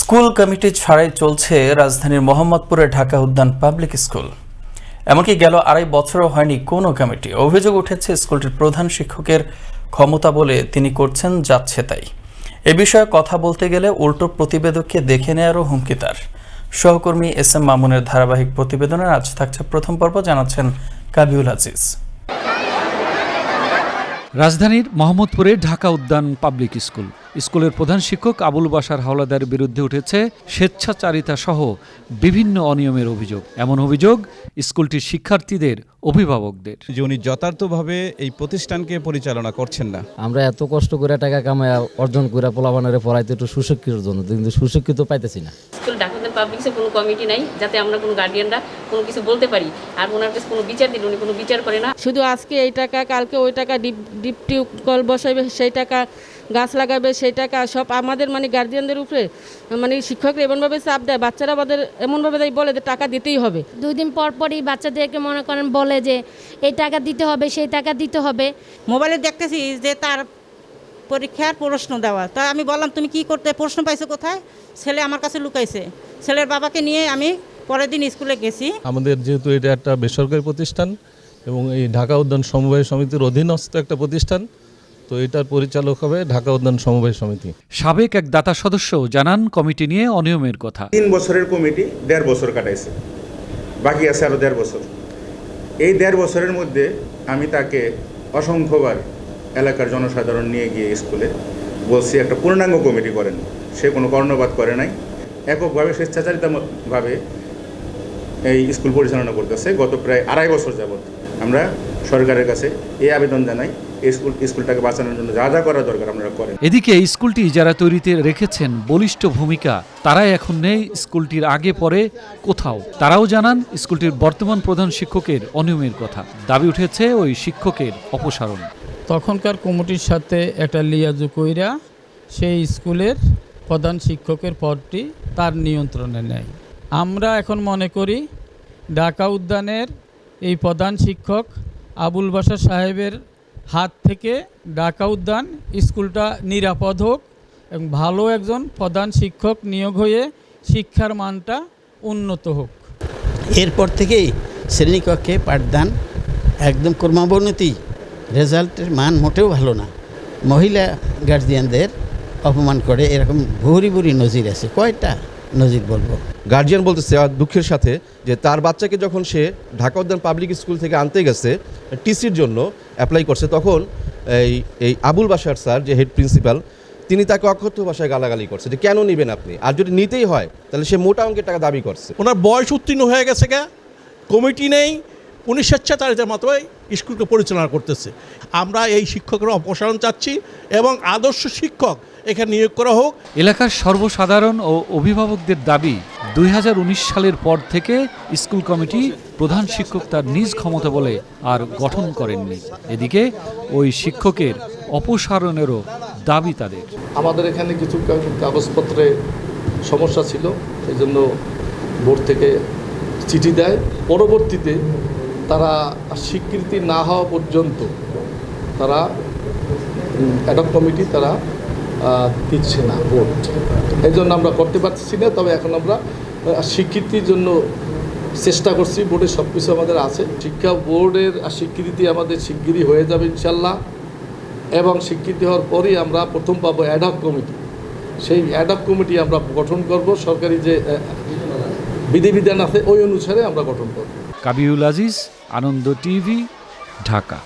School committee ছাড়াই চলছে রাজধানীর মোহাম্মদপুরে ঢাকা উদ্যান পাবলিক স্কুল। এমনকি গেল আড়াই বছরও হয়নি কোনো কমিটি। অভিযোগ উঠেছে, স্কুলটির প্রধান শিক্ষকের ক্ষমতা বলে তিনি করছেন, যাচ্ছে তাই। এ বিষয়ে কথা বলতে গেলে উল্টো প্রতিবেদককে দেখে নেয়ারও হুমকি তার। সহকর্মী এস এম মামুনের ধারাবাহিক প্রতিবেদনের আজ থাকছে প্রথম পর্ব, জানাচ্ছেন কাবিউল আজিজ। রাজধানীর মোহাম্মদপুরে ঢাকা উদ্যান পাবলিক স্কুল। স্কুলের প্রধান শিক্ষক আবুল বাসার হাওলাদারের বিরুদ্ধে উঠেছে স্বেচ্ছাচারিতা সহ বিভিন্ন অনিয়মের অভিযোগ। এমন অভিযোগ স্কুলটির শিক্ষার্থীদের অভিভাবকদের। যে উনি যথার্থভাবে এই প্রতিষ্ঠানকে পরিচালনা করছেন না। আমরা এত কষ্ট করে টাকা কামায় অর্জন করে পোলাবানারে পড়াইতে একটু সুশিক্ষিত জন্য কিন্তু সুশিক্ষিত পাইতেছি না। স্কুল ঢাকা পাবলিক্সে কোনো কমিটি নাই যাতে আমরা কোনো গার্ডিয়ানরা কোনো কিছু বলতে পারি। আর ওনার কাছে কোনো বিচার দিলে উনি কোনো বিচার করে না। শুধু আজকে এই টাকা কালকে ওই টাকা ডিপ টিউবকল বসাইবে সেই টাকা গাছ লাগাবে সেই টাকা সব আমাদের মানে গার্জিয়ানদের উপরে মানে শিক্ষকরা এমনভাবে চাপ দেয় বাচ্চারা আমাদের এমনভাবে তাই বলে যে টাকা দিতেই হবে। দুই দিন পর পরই বাচ্চাদেরকে মনে করেন বলে যে এই টাকা দিতে হবে সেই টাকা দিতে হবে। মোবাইলে দেখতেছি যে তার পরীক্ষার প্রশ্ন দেওয়া। তা আমি বললাম তুমি কি করতে প্রশ্ন পাইছো কোথায়? ছেলে আমার কাছে লুকাইছে। ছেলের বাবাকে নিয়ে আমি পরের দিন স্কুলে গেছি। আমাদের যেহেতু এটা একটা বেসরকারি প্রতিষ্ঠান এবং এই ঢাকা উদ্যান সমবায় সমিতির অধীনস্থ একটা প্রতিষ্ঠান তো এটার পরিচালক হবে ঢাকা উদ্যান সমবায় সমিতি। সাবেক এক দাতা সদস্য জানান কমিটি নিয়ে অনিয়মের কথা। তিন বছরের কমিটি দেড় বছর কাটাইছে। বাকি আছে আরও দেড় বছর। এই দেড় বছরের মধ্যে আমি তাকে অসংখ্যবার এলাকার জনসাধারণ নিয়ে গিয়ে স্কুলে বলছি একটা পূর্ণাঙ্গ কমিটি করেন। সে কোনো কর্ণপাত করে নাই। এককভাবে স্বেচ্ছাচারিতভাবে এই স্কুল পরিচালনা করতেছে গত প্রায় আড়াই বছর যাবৎ। আমরা সরকারের কাছে এই আবেদন জানাই এই স্কুল স্কুলটাকে বাঁচানোর জন্য যা যা করা দরকার আপনারা করেন। এদিকে স্কুলটি যারা তৈরিতে রেখেছেন বলিষ্ঠ ভূমিকা তারাই এখন নেই স্কুলটির আগে পরে কোথাও। তারাও জানান স্কুলটির বর্তমান প্রধান শিক্ষকের অনিয়মের কথা। দাবি উঠেছে ওই শিক্ষকের অপসারণ। তখনকার কমিটির সাথে একটা লিয়াজু কইরা সেই স্কুলের প্রধান শিক্ষকের পদটি তার নিয়ন্ত্রণে নেয়। আমরা এখন মনে করি ঢাকা উদ্যানের এই প্রধান শিক্ষক আবুল বাসা সাহেবের হাত থেকে ঢাকা উদ্যান স্কুলটা নিরাপদ হোক এবং ভালো একজন প্রধান শিক্ষক নিয়োগ হয়ে শিক্ষার মানটা উন্নত হোক। এরপর থেকেই শ্রেণীকক্ষে পাঠদান একদম কর্মাবনতি। রেজাল্টের মান মোটেও ভালো না। মহিলা গার্জিয়ানদের অপমান করে এরকম ভুরি ভুরি নজির আছে। কয়টা? নজির বলব। গার্জিয়ান বলতেছে দুঃখের সাথে যে তার বাচ্চাকে যখন সে ঢাকা উদ্যান পাবলিক স্কুল থেকে আনতে গেছে টিসির জন্য অ্যাপ্লাই করছে তখন এই এই আবুল বাসার স্যার যে হেড প্রিন্সিপাল তিনি তাকে অক্ষত ভাষায় গালাগালি করছে যে কেন নেবেন আপনি? আর যদি নিতেই হয় তাহলে সে মোটা অঙ্কের টাকা দাবি করছে। ওনার বয়স উত্তীর্ণ হয়ে গেছে কে কমিটি নেই উনি স্বেচ্ছাচারিতার মতো স্কুলকে পরিচালনা করতেছে। আমরা এই শিক্ষকের অপসারণ চাচ্ছি এবং আদর্শ শিক্ষক এখানে নিয়োগ করা হোক। এলাকার সর্বসাধারণ ও অভিভাবকদের দাবি দুই হাজার উনিশ সালের পর থেকে স্কুল কমিটি প্রধান শিক্ষক তার নিজ ক্ষমতা বলে আর গঠন করেননি। এদিকে ওই শিক্ষকের অপসারণেরও দাবি তাদের। আমাদের এখানে কিছু কাগজপত্রে সমস্যা ছিল এই জন্য বোর্ড থেকে চিঠি দেয়। পরবর্তীতে তারা স্বীকৃতি না হওয়া পর্যন্ত তারা অ্যাডপ কমিটি তারা দিচ্ছে না বোর্ড এই জন্য আমরা করতে পারছি না, তবে এখন আমরা স্বীকৃতির জন্য চেষ্টা করছি বোর্ডের সব কিছু আমাদের আছে। শিক্ষা বোর্ডের স্বীকৃতি আমাদের শিগগিরই হয়ে যাবে ইনশাল্লাহ এবং স্বীকৃতি হওয়ার পরই আমরা প্রথম পাবো অ্যাডক কমিটি সেই অ্যাডক কমিটি আমরা গঠন করব, সরকারি যে বিধিবিধান আছে, ওই অনুসারে আমরা গঠন করব। কাবিউল আজিজ, আনন্দ টিভি, ঢাকা।